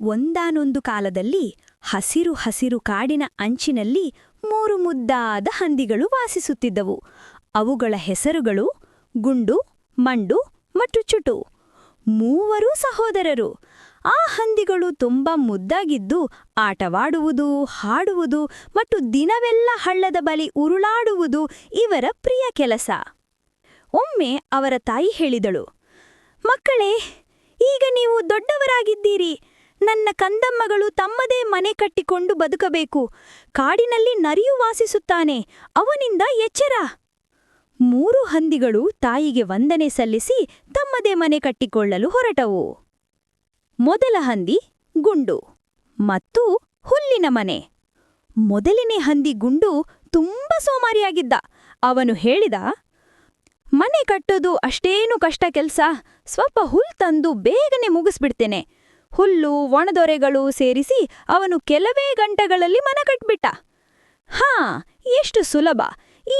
ಒಂದಾನೊಂದು ಕಾಲದಲ್ಲಿ ಹಸಿರು ಹಸಿರು ಕಾಡಿನ ಅಂಚಿನಲ್ಲಿ ಮೂರು ಮುದ್ದಾದ ಹಂದಿಗಳು ವಾಸಿಸುತ್ತಿದ್ದವು. ಅವುಗಳ ಹೆಸರುಗಳು ಗುಂಡು, ಮಂಡು ಮತ್ತು ಚುಟು. ಮೂವರೂ ಸಹೋದರರು. ಆ ಹಂದಿಗಳು ತುಂಬ ಮುದ್ದಾಗಿದ್ದು ಆಟವಾಡುವುದು, ಹಾಡುವುದು ಮತ್ತು ದಿನವೆಲ್ಲ ಹಳ್ಳದ ಬಲಿ ಉರುಳಾಡುವುದು ಇವರ ಪ್ರಿಯ ಕೆಲಸ. ಒಮ್ಮೆ ಅವರ ತಾಯಿ ಹೇಳಿದಳು, ಮಕ್ಕಳೇ, ಈಗ ನೀವು ದೊಡ್ಡವರಾಗಿದ್ದೀರಿ. ನನ್ನ ಕಂದಮ್ಮಗಳು ತಮ್ಮದೇ ಮನೆ ಕಟ್ಟಿಕೊಂಡು ಬದುಕಬೇಕು. ಕಾಡಿನಲ್ಲಿ ನರಿಯು ವಾಸಿಸುತ್ತಾನೆ. ಅವನಿಂದ ಎಚ್ಚರ. ಮೂರು ಹಂದಿಗಳು ತಾಯಿಗೆ ವಂದನೆ ಸಲ್ಲಿಸಿ ತಮ್ಮದೇ ಮನೆ ಕಟ್ಟಿಕೊಳ್ಳಲು ಹೊರಟವು. ಮೊದಲ ಹಂದಿ ಗುಂಡು ಮತ್ತು ಹುಲ್ಲಿನ ಮನೆ. ಮೊದಲನೇ ಹಂದಿ ಗುಂಡು ತುಂಬ ಸೋಮಾರಿಯಾಗಿದ್ದ. ಅವನು ಹೇಳಿದ, ಮನೆ ಕಟ್ಟೋದು ಅಷ್ಟೇನು ಕಷ್ಟ ಕೆಲ್ಸ. ಸ್ವಲ್ಪ ಹುಲ್ ತಂದು ಬೇಗನೆ ಮುಗಿಸ್ಬಿಡ್ತೇನೆ. ಹುಲ್ಲು, ಒಣದೊರೆಗಳು ಸೇರಿಸಿ ಅವನು ಕೆಲವೇ ಗಂಟೆಗಳಲ್ಲಿ ಮನ ಕಟ್ಬಿಟ್ಟ ಹಾ, ಎಷ್ಟು ಸುಲಭ.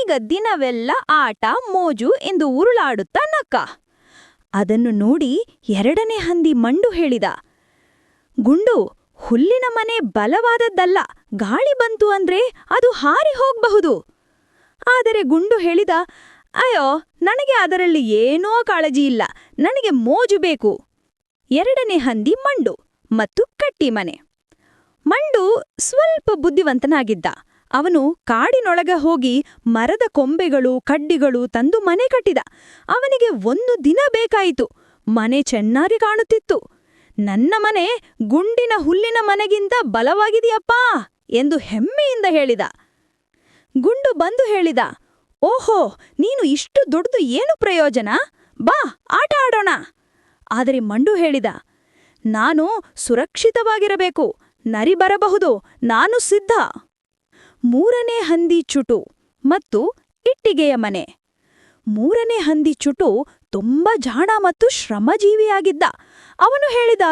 ಈಗ ದಿನವೆಲ್ಲ ಆಟ, ಮೋಜು ಎಂದು ಉರುಳಾಡುತ್ತಾ ನಕ್ಕ. ಅದನ್ನು ನೋಡಿ ಎರಡನೇ ಹಂದಿ ಮಂಡು ಹೇಳಿದ. ಗುಂಡು, ಹುಲ್ಲಿನ ಮನೆ ಬಲವಾದದ್ದಲ್ಲ, ಗಾಳಿ ಬಂತು ಅಂದ್ರೆ ಅದು ಹಾರಿ ಹೋಗಬಹುದು. ಆದರೆ ಗುಂಡು ಹೇಳಿದ, ಅಯ್ಯೋ, ನನಗೆ ಅದರಲ್ಲಿ ಏನೋ ಕಾಳಜಿ ಇಲ್ಲ, ನನಗೆ ಮೋಜು ಬೇಕು. ಎರಡನೇ ಹಂದಿ ಮಂಡು ಮತ್ತು ಕಟ್ಟಿಮನೆ. ಮಂಡು ಸ್ವಲ್ಪ ಬುದ್ಧಿವಂತನಾಗಿದ್ದ. ಅವನು ಕಾಡಿನೊಳಗ ಹೋಗಿ ಮರದ ಕೊಂಬೆಗಳು, ಕಡ್ಡಿಗಳು ತಂದು ಮನೆ ಕಟ್ಟಿದ. ಅವನಿಗೆ ಒಂದು ದಿನ ಬೇಕಾಯಿತು. ಮನೆ ಚೆನ್ನಾಗಿ ಕಾಣುತ್ತಿತ್ತು. ನನ್ನ ಮನೆ ಗುಂಡಿನ ಹುಲ್ಲಿನ ಮನೆಗಿಂತ ಬಲವಾಗಿದೆಯಪ್ಪಾ ಎಂದು ಹೆಮ್ಮೆಯಿಂದ ಹೇಳಿದ. ಗುಂಡು ಬಂದು ಹೇಳಿದ. ಓಹೋ, ನೀನು ಇಷ್ಟು ದೊಡ್ಡದು ಏನು ಪ್ರಯೋಜನ? ಬಾ, ಆಟ ಆಡೋಣ ಆದರೆ ಮಂಡು ಹೇಳಿದ, ನಾನು ಸುರಕ್ಷಿತವಾಗಿರಬೇಕು, ನರಿ ಬರಬಹುದು, ನಾನು ಸಿದ್ಧ. ಮೂರನೇ ಹಂದಿ ಚುಟು ಮತ್ತು ಇಟ್ಟಿಗೆಯ ಮನೆ. ಮೂರನೇ ಹಂದಿ ಚುಟು ತುಂಬ ಜಾಣ ಮತ್ತು ಶ್ರಮಜೀವಿಯಾಗಿದ್ದ. ಅವನು ಹೇಳಿದ,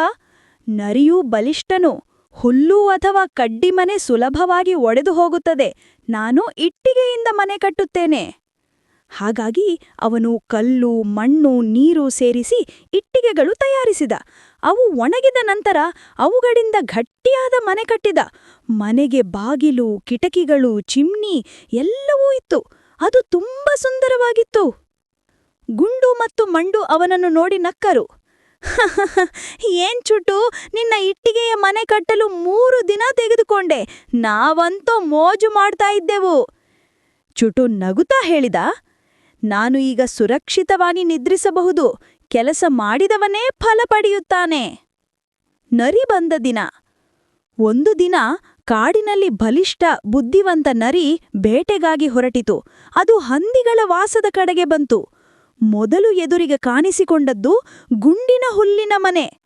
ನರಿಯೂ ಬಲಿಷ್ಠನು, ಹುಲ್ಲು ಅಥವಾ ಕಡ್ಡಿ ಮನೆ ಸುಲಭವಾಗಿ ಒಡೆದು ಹೋಗುತ್ತದೆ. ನಾನು ಇಟ್ಟಿಗೆಯಿಂದ ಮನೆ ಕಟ್ಟುತ್ತೇನೆ. ಹಾಗಾಗಿ ಅವನು ಕಲ್ಲು, ಮಣ್ಣು, ನೀರು ಸೇರಿಸಿ ಇಟ್ಟಿಗೆಗಳು ತಯಾರಿಸಿದ. ಅವು ಒಣಗಿದ ನಂತರ ಅವುಗಳಿಂದ ಗಟ್ಟಿಯಾದ ಮನೆ ಕಟ್ಟಿದ. ಮನೆಗೆ ಬಾಗಿಲು, ಕಿಟಕಿಗಳು, ಚಿಮ್ನಿ ಎಲ್ಲವೂ ಇತ್ತು. ಅದು ತುಂಬ ಸುಂದರವಾಗಿತ್ತು. ಗುಂಡು ಮತ್ತು ಮಂಡು ಅವನನ್ನು ನೋಡಿ ನಕ್ಕರು. ಏನ್ ಚುಟು ನಿನ್ನ ಇಟ್ಟಿಗೆಯ ಮನೆ ಕಟ್ಟಲು ಮೂರು ದಿನ ತೆಗೆದುಕೊಂಡೆ. ನಾವಂತೂ ಮೋಜು ಮಾಡ್ತಾ ಇದ್ದೆವು. ಚುಟು ನಗುತ್ತಾ ಹೇಳಿದ ನಾನು ಈಗ ಸುರಕ್ಷಿತವಾಗಿ ನಿದ್ರಿಸಬಹುದು. ಕೆಲಸ ಮಾಡಿದವನೇ ಫಲ ಪಡೆಯುತ್ತಾನೆ. ನರಿ ಬಂದ ದಿನ. ಒಂದು ದಿನ ಕಾಡಿನಲ್ಲಿ ಬಲಿಷ್ಠ, ಬುದ್ಧಿವಂತ ನರಿ ಬೇಟೆಗಾಗಿ ಹೊರಟಿತು. ಅದು ಹಂದಿಗಳ ವಾಸದ ಕಡೆಗೆ ಬಂತು. ಮೊದಲು ಎದುರಿಗೆ ಕಾಣಿಸಿಕೊಂಡದ್ದು ಗುಂಡಿನ ಹುಲ್ಲಿನ ಮನೆ.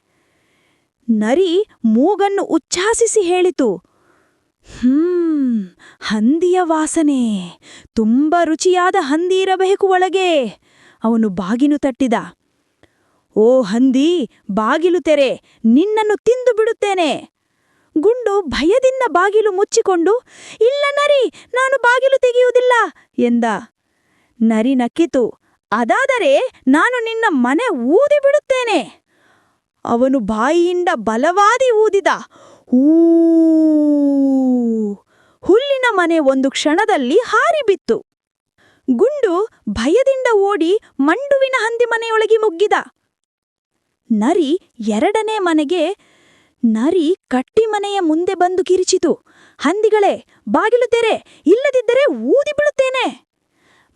ನರಿ ಮೂಗನ್ನು ಉಚ್ಛಾಸಿಸಿ ಹೇಳಿತು. ಹ್ಮ್, ಹಂದಿಯ ವಾಸನೆ. ತುಂಬ ರುಚಿಯಾದ ಹಂದಿ ಇರಬೇಕು ಒಳಗೆ. ಅವನು ಬಾಗಿಲು ತಟ್ಟಿದ. ಓ ಹಂದಿ, ಬಾಗಿಲು ತೆರೆ, ನಿನ್ನನ್ನು ತಿಂದು ಬಿಡುತ್ತೇನೆ. ಗುಂಡು ಭಯದಿಂದ ಬಾಗಿಲು ಮುಚ್ಚಿಕೊಂಡು, ಇಲ್ಲ ನರಿ, ನಾನು ಬಾಗಿಲು ತೆಗೆಯುವುದಿಲ್ಲ ಎಂದ. ನರಿ ನಕ್ಕಿತು. ಅದಾದರೆ ನಾನು ನಿನ್ನ ಮನೆ ಊದಿ ಬಿಡುತ್ತೇನೆ. ಅವನು ಬಾಯಿಯಿಂದ ಬಲವಾದಿ ಊದಿದ. ಹುಲ್ಲಿನ ಮನೆ ಒಂದು ಕ್ಷಣದಲ್ಲಿ ಹಾರಿಬಿತ್ತು. ಗುಂಡು ಭಯದಿಂದ ಓಡಿ ಮಂಡುವಿನ ಹಂದಿ ಮನೆಯೊಳಗೆ ಮುಗ್ಗಿದ. ನರಿ ಎರಡನೇ ಮನೆಗೆ, ನರಿ ಕಟ್ಟಿ ಮನೆಯ ಮುಂದೆ ಬಂದು ಕಿರಿಚಿತು. ಹಂದಿಗಳೇ, ಬಾಗಿಲು ತೆರೆ, ಇಲ್ಲದಿದ್ದರೆ ಊದಿ ಬಿಡುತ್ತೇನೆ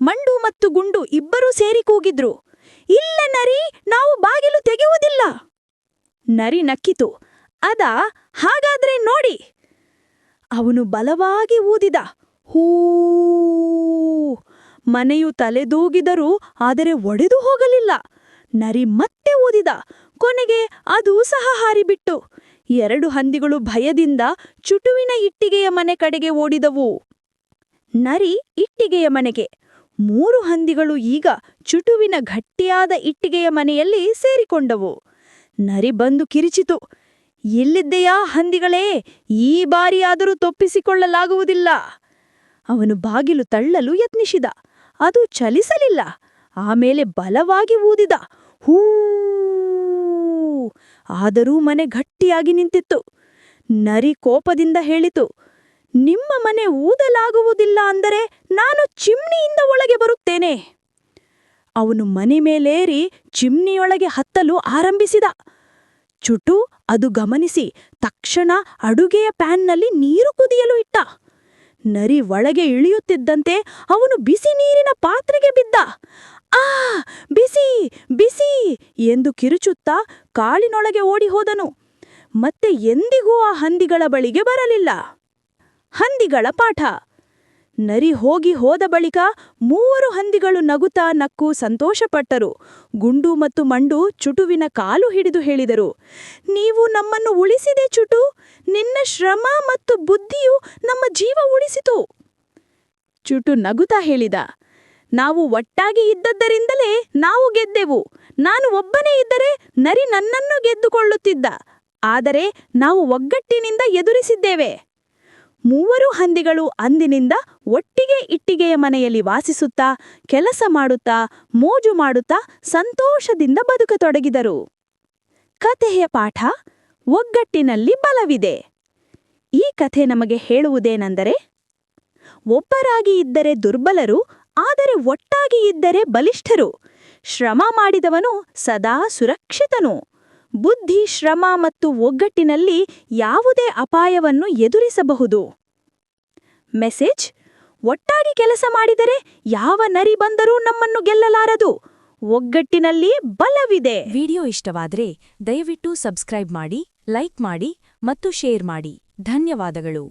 ಮಂಡು ಮತ್ತು ಗುಂಡು ಇಬ್ಬರೂ ಸೇರಿ ಕೂಗಿದ್ರು. ಇಲ್ಲ ನರಿ, ನಾವು ಬಾಗಿಲು ತೆಗೆಯುವುದಿಲ್ಲ. ನರಿ ನಕ್ಕಿತು. ಅದ ಹಾಗಾದ್ರೆ ನೋಡಿ. ಅವನು ಬಲವಾಗಿ ಊದಿದ. ಹೂ. ಮನೆಯು ತಲೆದೂಗಿದರೂ ಆದರೆ ಒಡೆದು ಹೋಗಲಿಲ್ಲ. ನರಿ ಮತ್ತೆ ಊದಿದ. ಕೊನೆಗೆ ಅದು ಸಹ ಹಾರಿಬಿಟ್ಟು. ಎರಡು ಹಂದಿಗಳು ಭಯದಿಂದ ಚುಟುವಿನ ಇಟ್ಟಿಗೆಯ ಮನೆ ಕಡೆಗೆ ಓಡಿದವು. ನರಿ ಇಟ್ಟಿಗೆಯ ಮನೆಗೆ. ಮೂರು ಹಂದಿಗಳು ಈಗ ಚುಟುವಿನ ಗಟ್ಟಿಯಾದ ಇಟ್ಟಿಗೆಯ ಮನೆಯಲ್ಲಿ ಸೇರಿಕೊಂಡವು. ನರಿ ಬಂದು ಕಿರಿಚಿತು. ಎಲ್ಲಿದ್ದೆಯಾ ಹಂದಿಗಳೇ? ಈ ಬಾರಿಯಾದರೂ ತಪ್ಪಿಸಿಕೊಳ್ಳಲಾಗುವುದಿಲ್ಲ. ಅವನು ಬಾಗಿಲು ತಳ್ಳಲು ಯತ್ನಿಸಿದ. ಅದು ಚಲಿಸಲಿಲ್ಲ. ಆಮೇಲೆ ಬಲವಾಗಿ ಊದಿದ. ಹೂ! ಆದರೂ ಮನೆ ಗಟ್ಟಿಯಾಗಿ ನಿಂತಿತ್ತು. ನರಿ ಕೋಪದಿಂದ ಹೇಳಿತು, ನಿಮ್ಮ ಮನೆ ಊದಲಾಗುವುದಿಲ್ಲ ಅಂದರೆ ನಾನು ಚಿಮ್ನಿಯಿಂದ ಒಳಗೆ ಬರುತ್ತೇನೆ. ಅವನು ಮನೆ ಮೇಲೇರಿ ಚಿಮ್ನಿಯೊಳಗೆ ಹತ್ತಲು ಆರಂಭಿಸಿದ. ಚುಟು ಅದು ಗಮನಿಸಿ ತಕ್ಷಣ ಅಡುಗೆಯ ಪ್ಯಾನ್ನಲ್ಲಿ ನೀರು ಕುದಿಯಲು ಇಟ್ಟ. ನರಿ ಒಳಗೆ ಇಳಿಯುತ್ತಿದ್ದಂತೆ ಅವನು ಬಿಸಿ ನೀರಿನ ಪಾತ್ರೆಗೆ ಬಿದ್ದ. ಆ, ಬಿಸಿ ಬಿಸಿ! ಎಂದು ಕಿರುಚುತ್ತಾ ಕಾಳಿನೊಳಗೆ ಓಡಿ ಹೋದನು ಮತ್ತೆ ಎಂದಿಗೂ ಆ ಹಂದಿಗಳ ಬಳಿಗೆ ಬರಲಿಲ್ಲ. ಹಂದಿಗಳ ಪಾಠ. ನರಿ ಹೋಗಿ ಹೋದ ಬಳಿಕ ಮೂವರು ಹಂದಿಗಳು ನಗುತ್ತಾ ನಕ್ಕು ಸಂತೋಷಪಟ್ಟರು. ಗುಂಡು ಮತ್ತು ಮಂಡು ಚುಟುವಿನ ಕಾಲು ಹಿಡಿದು ಹೇಳಿದರು, ನೀವು ನಮ್ಮನ್ನು ಉಳಿಸಿದೆ ಚುಟು, ನಿನ್ನ ಶ್ರಮ ಮತ್ತು ಬುದ್ಧಿಯು ನಮ್ಮ ಜೀವ ಉಳಿಸಿತು ಚುಟು ನಗುತ್ತಾ ಹೇಳಿದ, ನಾವು ಒಟ್ಟಾಗಿ ಇದ್ದದ್ದರಿಂದಲೇ ನಾವು ಗೆದ್ದೆವು. ನಾನು ಒಬ್ಬನೇ ಇದ್ದರೆ ನರಿ ನನ್ನನ್ನು ಗೆದ್ದುಕೊಳ್ಳುತ್ತಿದ್ದ. ಆದರೆ ನಾವು ಒಗ್ಗಟ್ಟಿನಿಂದ ಎದುರಿಸಿದ್ದೇವೆ. ಮೂವರು ಹಂದಿಗಳು ಅಂದಿನಿಂದ ಒಟ್ಟಿಗೆ ಇಟ್ಟಿಗೆಯ ಮನೆಯಲ್ಲಿ ವಾಸಿಸುತ್ತಾ, ಕೆಲಸ ಮಾಡುತ್ತಾ, ಮೋಜು ಮಾಡುತ್ತಾ ಸಂತೋಷದಿಂದ ಬದುಕತೊಡಗಿದರು. ಕಥೆಯ ಪಾಠ ಒಗ್ಗಟ್ಟಿನಲ್ಲಿ ಬಲವಿದೆ. ಈ ಕಥೆ ನಮಗೆ ಹೇಳುವುದೇನೆಂದರೆ, ಒಬ್ಬರಾಗಿ ಇದ್ದರೆ ದುರ್ಬಲರು, ಆದರೆ ಒಟ್ಟಾಗಿ ಇದ್ದರೆ ಬಲಿಷ್ಠರು. ಶ್ರಮ ಮಾಡಿದವನು ಸದಾ ಸುರಕ್ಷಿತನು. ಬುದ್ಧಿ, ಶ್ರಮ ಮತ್ತು ಒಗ್ಗಟ್ಟಿನಲ್ಲಿ ಯಾವುದೇ ಅಪಾಯವನ್ನು ಎದುರಿಸಬಹುದು. ಮೆಸೇಜ್, ಒಟ್ಟಾಗಿ ಕೆಲಸ ಮಾಡಿದರೆ ಯಾವ ನರಿ ಬಂದರೂ ನಮ್ಮನ್ನು ಗೆಲ್ಲಲಾರದು. ಒಗ್ಗಟ್ಟಿನಲ್ಲಿ ಬಲವಿದೆ. ವಿಡಿಯೋ ಇಷ್ಟವಾದರೆ ದಯವಿಟ್ಟು ಸಬ್ಸ್ಕ್ರೈಬ್ ಮಾಡಿ, ಲೈಕ್ ಮಾಡಿ ಮತ್ತು ಶೇರ್ ಮಾಡಿ. ಧನ್ಯವಾದಗಳು.